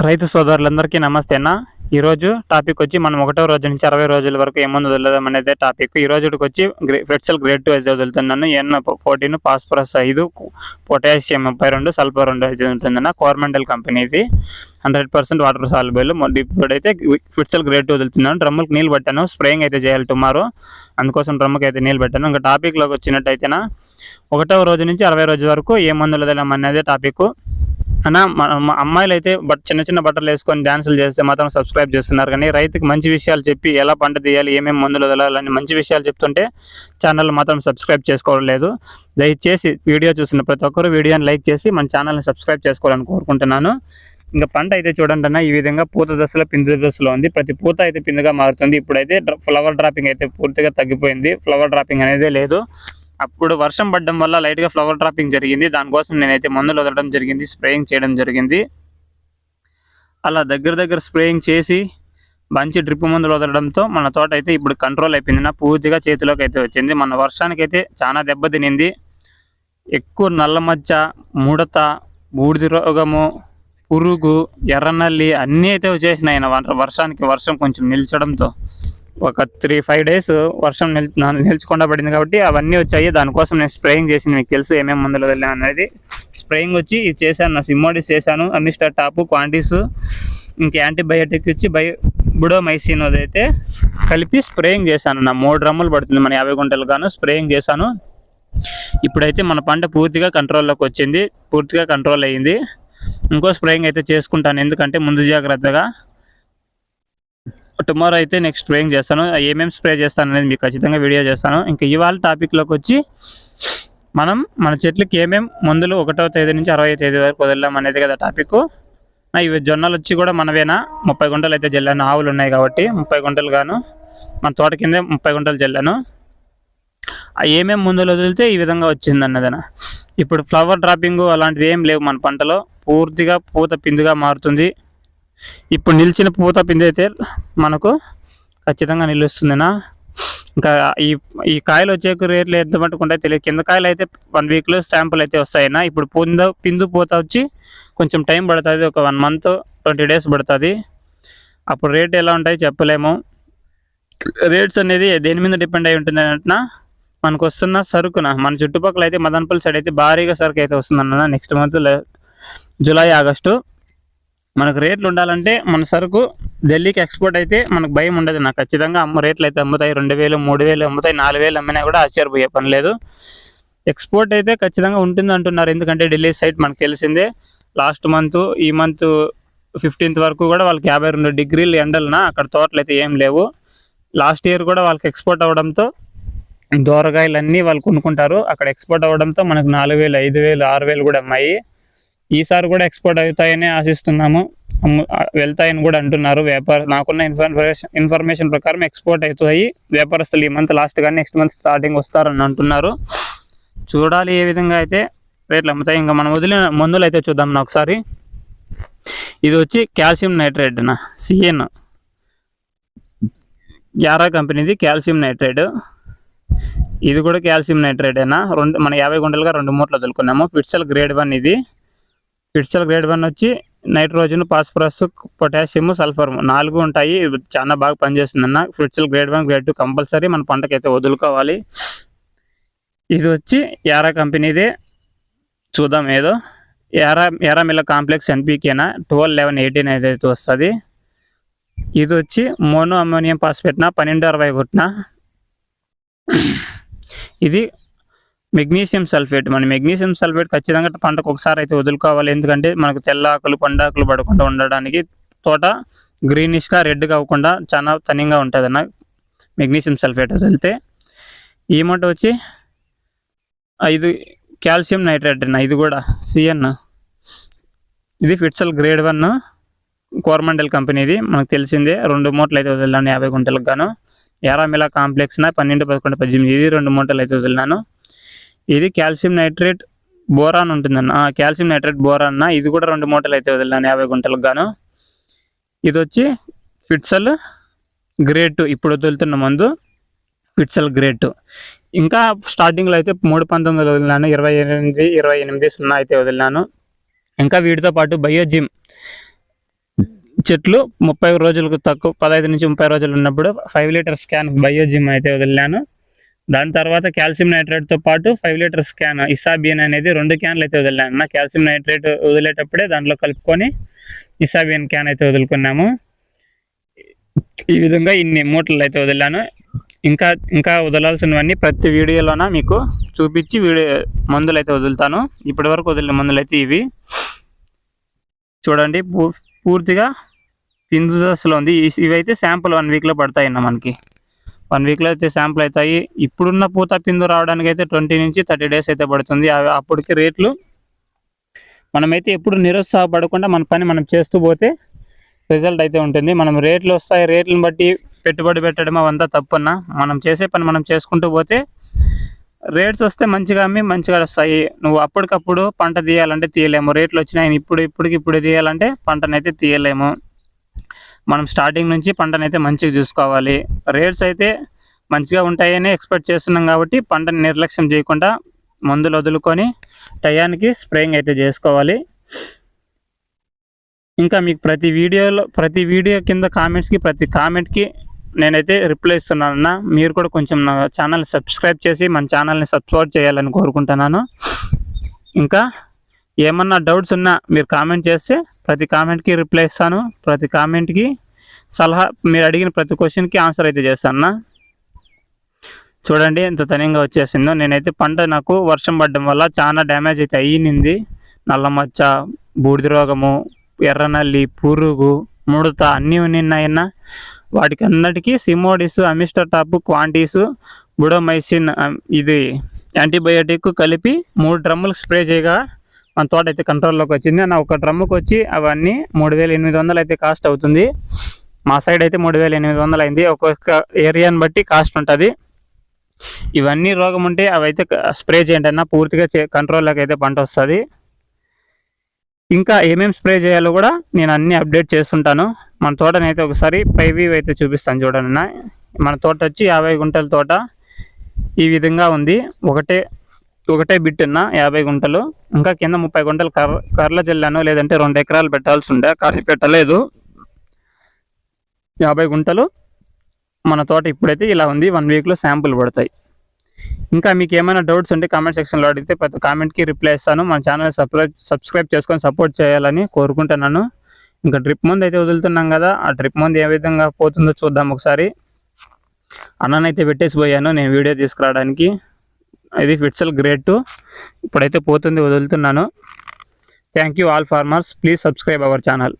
రైతు సోదరులందరికీ నమస్తే అన్న ఈరోజు టాపిక్ వచ్చి మనం ఒకటో రోజు నుంచి అరవై రోజుల వరకు ఏముంది వదలదాం అనేది టాపిక్. ఈ రోజుకి వచ్చి ఫెట్సల్ గ్రేడ్ టూ అయితే వదులుతున్నాను. ఎన్ ఫోర్టీన్ ఫాస్ఫరస్ ఐదు పొటాషియం ముప్పై రెండు సల్ఫర్ రెండు అయితే ఉంటుందన్న కోరమండల్ కంపెనీది హండ్రెడ్ పర్సెంట్ వాటర్ సాల్బుల్ ఇప్పుడైతే ఫిట్సల్ గ్రేడ్ టూ వదులుతున్నాను. డ్రమ్ములకు నీళ్ళు పెట్టాను. స్ప్రేయింగ్ అయితే చేయాలి టుమారో అందుకోసం డ్రమ్ముకి అయితే నీళ్ళు పెట్టాను. ఇంకా టాపిక్లోకి వచ్చినట్టయితేనా ఒకటో రోజు నుంచి అరవై రోజు వరకు ఏ మందులు వదలం అనేది టాపిక్. అన్న మా అమ్మాయిలు అయితే బట్ చిన్న చిన్న బట్టలు వేసుకొని డ్యాన్సులు చేస్తే మాత్రం సబ్స్క్రైబ్ చేస్తున్నారు. కానీ రైతుకి మంచి విషయాలు చెప్పి ఎలా పంట తీయాలి ఏమేమి మందులు వదలాలని మంచి విషయాలు చెప్తుంటే ఛానల్ మాత్రం సబ్స్క్రైబ్ చేసుకోవడం లేదు. దయచేసి వీడియో చూసిన ప్రతి ఒక్కరు వీడియోని లైక్ చేసి మన ఛానల్ని సబ్స్క్రైబ్ చేసుకోవాలని కోరుకుంటున్నాను. ఇంకా పంట అయితే చూడండి అన్న ఈ విధంగా పూత దశలో పిండి దశలో ఉంది. ప్రతి పూత అయితే పిందుగా మారుతుంది. ఇప్పుడైతే ఫ్లవర్ డ్రాపింగ్ అయితే పూర్తిగా తగ్గిపోయింది. ఫ్లవర్ డ్రాపింగ్ అనేది లేదు. అప్పుడు వర్షం పడడం వల్ల లైట్గా ఫ్లవర్ డ్రాపింగ్ జరిగింది. దానికోసం నేనైతే మందులు వదలడం జరిగింది స్ప్రేయింగ్ చేయడం జరిగింది. అలా దగ్గర దగ్గర స్ప్రేయింగ్ చేసి మంచి డ్రిప్ మందులు వదలడంతో మన తోట అయితే ఇప్పుడు కంట్రోల్ అయిపోయింది. నా పూర్తిగా చేతిలోకి అయితే వచ్చింది. మన వర్షానికి అయితే చాలా దెబ్బతినింది ఎక్కువ నల్ల మచ్చ ముడత బూడిద రోగము పురుగు ఎర్రనల్లి అన్నీ అయితే వచ్చేసినాయి వ- వర్షానికి. వర్షం కొంచెం నిల్చడంతో. ఒక త్రీ ఫైవ్ డేస్ వర్షం నిల్ నిల్చకుండా పడింది కాబట్టి అవన్నీ వచ్చాయి. దానికోసం నేను స్ప్రేయింగ్ చేసింది. మీకు తెలుసు ఏమేమి మందులు వెళ్ళాను అనేది. స్ప్రేయింగ్ వచ్చి ఇది చేశాను. నా సిమ్మోడిస్ చేశాను. అమిస్టర్ టాప్ క్వాంటిస్ ఇంక యాంటీబయోటిక్ ఇచ్చి బయో బుడోమైసిన్ అయితే కలిపి స్ప్రేయింగ్ చేశాను. నా మూడు డ్రమ్ములు పడుతుంది. మన యాభై గుంటలు గాను స్ప్రేయింగ్ చేశాను. ఇప్పుడైతే మన పంట పూర్తిగా కంట్రోల్లోకి వచ్చింది. పూర్తిగా కంట్రోల్ అయ్యింది. ఇంకో స్ప్రేయింగ్ అయితే చేసుకుంటాను. ఎందుకంటే ముందు జాగ్రత్తగా టుమారో అయితే నెక్స్ట్ స్ప్రేయింగ్ చేస్తాను. ఏమేమి స్ప్రే చేస్తాను అనేది మీకు ఖచ్చితంగా వీడియో చేస్తాను. ఇంకా ఇవాళ టాపిక్లోకి వచ్చి మనం మన చెట్లకి ఏమేం మందులు ఒకటో తేదీ నుంచి అరవై తేదీ వరకు వదిలాం అనేది కదా టాపిక్. ఇవి జొన్నలు వచ్చి కూడా మనవేనా? ముప్పై గుంటలు అయితే జల్లాను. ఆవులు ఉన్నాయి కాబట్టి ముప్పై గుంటలు గాను. మన తోట కిందే ముప్పై గుంటలు జల్లాను. ఏమేమి ఏమేం మందులు వదిలితే ఈ విధంగా వచ్చింది అన్నదన. ఇప్పుడు ఫ్లవర్ డ్రాపింగ్ అలాంటివి ఏం లేవు మన పంటలో. పూర్తిగా పూత పిందుగా మారుతుంది. ఇప్పుడు నిలిచిన పూత పిండి అయితే మనకు ఖచ్చితంగా నిలుస్తుందినా. ఇంకా ఈ ఈ కాయలు వచ్చే రేట్లు ఎంత పట్టుకుంటే తెలియదు. కింద కాయలు అయితే వన్ వీక్లో శాంపుల్ అయితే వస్తాయినా. ఇప్పుడు పిందు పిందు పూత వచ్చి కొంచెం టైం పడుతుంది. ఒక వన్ మంత్ ట్వంటీ డేస్ పడుతుంది. అప్పుడు రేట్ ఎలా ఉంటాయి చెప్పలేము. రేట్స్ అనేది దేని మీద డిపెండ్ అయి ఉంటుంది అంటే మనకు వస్తున్న సరుకున? మన చుట్టుపక్కల అయితే మదనపల్లి సైడ్ అయితే భారీగా సరుకు అయితే వస్తుందన్న నెక్స్ట్ మంత్ జూలై ఆగస్టు మనకు రేట్లు ఉండాలంటే మన సరుకు ఢిల్లీకి ఎక్స్పోర్ట్ అయితే మనకు భయం ఉండదు. నాకు ఖచ్చితంగా అమ్మ రేట్లు అయితే అమ్ముతాయి. రెండు వేలు మూడు వేలు అమ్ముతాయి. నాలుగు వేలు అమ్మినా కూడా ఆశ్చర్యపోయే పని లేదు. ఎక్స్పోర్ట్ అయితే ఖచ్చితంగా ఉంటుంది అంటున్నారు. ఎందుకంటే ఢిల్లీ సైడ్ మనకు తెలిసిందే. లాస్ట్ మంత్ ఈ మంత్ ఫిఫ్టీన్త్ వరకు కూడా వాళ్ళకి యాభై రెండు డిగ్రీలు ఎండలన అక్కడ తోటలు అయితే ఏం లేవు. లాస్ట్ ఇయర్ కూడా వాళ్ళకి ఎక్స్పోర్ట్ అవ్వడంతో దూరగాయలు అన్నీ వాళ్ళు కొనుక్కుంటారు. అక్కడ ఎక్స్పోర్ట్ అవ్వడంతో మనకు నాలుగు వేలు ఐదు వేలు ఆరు వేలు కూడా అమ్మాయి. ఈసారి కూడా ఎక్స్పోర్ట్ అవుతాయని ఆశిస్తున్నాము. వెళ్తాయని కూడా అంటున్నారు. వ్యాపార నాకున్న ఇన్ఫర్మేషన్ ఇన్ఫర్మేషన్ ప్రకారం ఎక్స్పోర్ట్ అవుతాయి. వ్యాపారస్తులు ఈ మంత్ లాస్ట్ కానీ నెక్స్ట్ మంత్ స్టార్టింగ్ వస్తారని అంటున్నారు. చూడాలి ఏ విధంగా అయితే రేట్లు అమ్ముతాయి. ఇంకా మనం వదిలిన మందులు అయితే చూద్దాం నా ఒకసారి. ఇది వచ్చి కాల్షియం నైట్రేట్ నా సిఎన్. యారా కంపెనీది కాల్షియం నైట్రేట్. ఇది కూడా కాల్షియం నైట్రేటేనా? రెండు మన యాభై గుంటలుగా రెండు మూటలు వదులుకున్నాము. పిట్సల్ గ్రేడ్ వన్ ఇది. పిట్సల్ గ్రేడ్ వన్ వచ్చి నైట్రోజన్ ఫాస్ఫరస్ పొటాషియం సల్ఫర్ నాలుగు ఉంటాయి. చాలా బాగా పనిచేస్తుంది అన్న. పిట్సల్ grade one grade two compulsory మన పంటకైతే అయితే వదులుకోవాలి. ఇది వచ్చి యారా కంపెనీదే చూద్దాం ఏదో. యారా యారా మిల్ల కాంప్లెక్స్ ఎన్పీకేనా ట్వెల్వ్ లెవెన్ ఎయిటీన్ ఏదైతే వస్తుంది. ఇది వచ్చి మోనో అమ్మోనియం ఫాస్ఫేట్నా పన్నెండు అరవై కొట్టిన ఇది మెగ్నీషియం సల్ఫేట్. మన మెగ్నీషియం సల్ఫేట్ ఖచ్చితంగా పంటకు ఒకసారి అయితే వదులుకోవాలి. ఎందుకంటే మనకు తెల్ల ఆకులు పండాకులు పడకుండా ఉండడానికి తోట గ్రీనిష్గా రెడ్గా అవ్వకుండా చాలా తనింగా ఉంటుంది అన్న మెగ్నీషియం సల్ఫేట్ వదిలితే. ఈ మంట వచ్చి ఐదు కాల్షియం నైట్రేట్ అన్న ఇది కూడా సిఎన్ ఇది ఫిట్సల్ గ్రేడ్ వన్ కోరమండల్ కంపెనీది మనకు తెలిసిందే రెండు మూటలు అయితే వదిలినాను యాభై గుంటలకు గాను. యారామిలా కాంప్లెక్స్ నా పన్నెండు పదకొండు పద్దెనిమిది ఇది రెండు మూటలు అయితే వదిలినాను. ఇది కాల్షియం నైట్రేట్ బోరాన్ ఉంటుందన్న. కాల్షియం నైట్రేట్ బోరాన్ అన్న ఇది కూడా రెండు మూటలు అయితే వదిలినాను యాభై గుంటలకు గాను. ఇది వచ్చి ఫిట్సల్ గ్రేడ్ టూ ఇప్పుడు వదులుతున్న మందు ఫిట్సల్ గ్రేడ్ టూ ఇంకా స్టార్టింగ్లో అయితే మూడు పంతొమ్మిది వదిలినాను ఇరవై ఎనిమిది ఇరవై ఎనిమిది సున్నా అయితే వదిలినాను. ఇంకా వీటితో పాటు బయోజిమ్ చెట్లు ముప్పై రోజులకు తక్కువ పదహైదు నుంచి ముప్పై రోజులు ఉన్నప్పుడు ఫైవ్ లీటర్ స్కాన్ బయోజిమ్ అయితే వదిలినాను. దాని తర్వాత కాల్షియం నైట్రేట్తో పాటు ఫైవ్ లీటర్స్ క్యాన్ ఇసాబియన్ అనేది రెండు క్యాన్లు అయితే వదిలాను. నా కాల్షియం నైట్రేట్ వదిలేటప్పుడే దాంట్లో కలుపుకొని ఇసాబియన్ క్యాన్ అయితే వదులుకున్నాము. ఈ విధంగా ఇన్ని మూటలు అయితే వదిలాను. ఇంకా ఇంకా వదలాల్సినవన్నీ ప్రతి వీడియోలోన మీకు చూపించి వీడియో మందులు అయితే వదులుతాను. ఇప్పటి వరకు వదిలిన మందులు అయితే ఇవి. చూడండి పూర్తిగా పిందు దశలో ఉంది. ఇవైతే శాంపుల్ వన్ వీక్లో పడతాయి మనకి. వన్ వీక్లో అయితే శాంపుల్ అవుతాయి. ఇప్పుడున్న పూత పిందు రావడానికి అయితే ట్వంటీ నుంచి థర్టీ డేస్ అయితే పడుతుంది. అప్పటికి రేట్లు మనమైతే ఎప్పుడు నిరుత్సాహపడకుండా మన పని మనం చేస్తూ పోతే రిజల్ట్ అయితే ఉంటుంది. మనం రేట్లు వస్తాయి. రేట్లను బట్టి పెట్టుబడి పెట్టడం అవంతా తప్పన్న. మనం చేసే పని మనం చేసుకుంటూ పోతే రేట్స్ వస్తే మంచిగా అమ్మి మంచిగా వస్తాయి. నువ్వు అప్పటికప్పుడు పంట తీయాలంటే తీయలేము. రేట్లు వచ్చినాయి. ఇప్పుడు ఇప్పటికి ఇప్పుడు తీయాలంటే పంటనైతే తీయలేము. మనం స్టార్టింగ్ నుంచి పంటనైతే మంచిగా చూసుకోవాలి. రేట్స్ అయితే మంచిగా ఉంటాయని ఎక్స్పెక్ట్ చేస్తున్నాం కాబట్టి పంటని నిర్లక్ష్యం చేయకుండా మందులు వదులుకొని టయానికి స్ప్రేయింగ్ అయితే చేసుకోవాలి. ఇంకా మీకు ప్రతి వీడియోలో ప్రతి వీడియో కింద కామెంట్స్కి ప్రతి కామెంట్కి నేనైతే రిప్లై ఇస్తున్నానన్న. మీరు కూడా కొంచెం నా ఛానల్ సబ్స్క్రైబ్ చేసి మన ఛానల్ని సపోర్ట్ చేయాలని కోరుకుంటున్నాను. ఇంకా ఏమన్నా డౌట్స్ ఉన్నా మీరు కామెంట్ చేస్తే ప్రతి కామెంట్కి రిప్లై ఇస్తాను. ప్రతి కామెంట్కి సలహా మీరు అడిగిన ప్రతి క్వశ్చన్కి ఆన్సర్ అయితే చేస్తాను చూడండి ఎంత తనంగా వచ్చేసిందో. నేనైతే పంట నాకు వర్షం పడడం వల్ల చాలా డ్యామేజ్ అయితే అయ్యింది. నల్ల మచ్చ బూడిద రోగము ఎర్రనల్లి పురుగు ముడత అన్నీ ఉన్నాయన్నా వాటికి అన్నిటికీ సిమోడిస్ అమిస్టర్ టాప్ క్వాంటీసు బుడోమైసిన్ ఇది యాంటీబయోటిక్ కలిపి మూడు డ్రమ్ములు స్ప్రే చేయగా మన తోట అయితే కంట్రోల్లోకి వచ్చింది. నా ఒక డ్రమ్ముకి వచ్చి అవన్నీ మూడు వేల ఎనిమిది వందలు అయితే కాస్ట్ అవుతుంది. మా సైడ్ అయితే మూడు వేల ఎనిమిది వందలు అయింది. ఒక్కొక్క ఏరియాని బట్టి కాస్ట్ ఉంటుంది. ఇవన్నీ రోగం ఉంటే అవైతే స్ప్రే చేయండి అన్న. పూర్తిగా కంట్రోల్లోకి అయితే పంట వస్తుంది. ఇంకా ఏమేమి స్ప్రే చేయాలో కూడా నేను అన్ని అప్డేట్ చేస్తుంటాను. మన తోటనైతే ఒకసారి పై అయితే చూపిస్తాను చూడండి మన తోట వచ్చి యాభై గుంటల తోట ఈ విధంగా ఉంది. ఒకటే ఒకటే బిట్ ఉన్న యాభై గుంటలు. ఇంకా కింద ముప్పై గుంటలు కర్ర కర్రల జల్లాను లేదంటే రెండు ఎకరాలు పెట్టాల్సి ఉండే కానీ పెట్టలేదు. యాభై గుంటలు మన తోట ఇప్పుడైతే ఇలా ఉంది. వన్ వీక్లో శాంపుల్ పడతాయి. ఇంకా మీకు ఏమైనా డౌట్స్ ఉంటే కామెంట్ సెక్షన్లో అడిగితే ప్రతి కామెంట్కి రిప్లై ఇస్తాను. మన ఛానల్ సబ్స్క్రైబ్ సబ్స్క్రైబ్ చేసుకొని సపోర్ట్ చేయాలని కోరుకుంటున్నాను. ఇంకా డ్రిప్ ముందు అయితే వదులుతున్నాం కదా. ఆ డ్రిప్ ముందు ఏ విధంగా పోతుందో చూద్దాం ఒకసారి. అన్ననైతే పెట్టేసి పోయాను. నేను వీడియో తీసుకురావడానికి. ఇది ఫిట్సల్ గ్రేడ్ టూ ఇప్పుడైతే పోతుంది వదులుతున్నాను. Thank you all farmers please subscribe our channel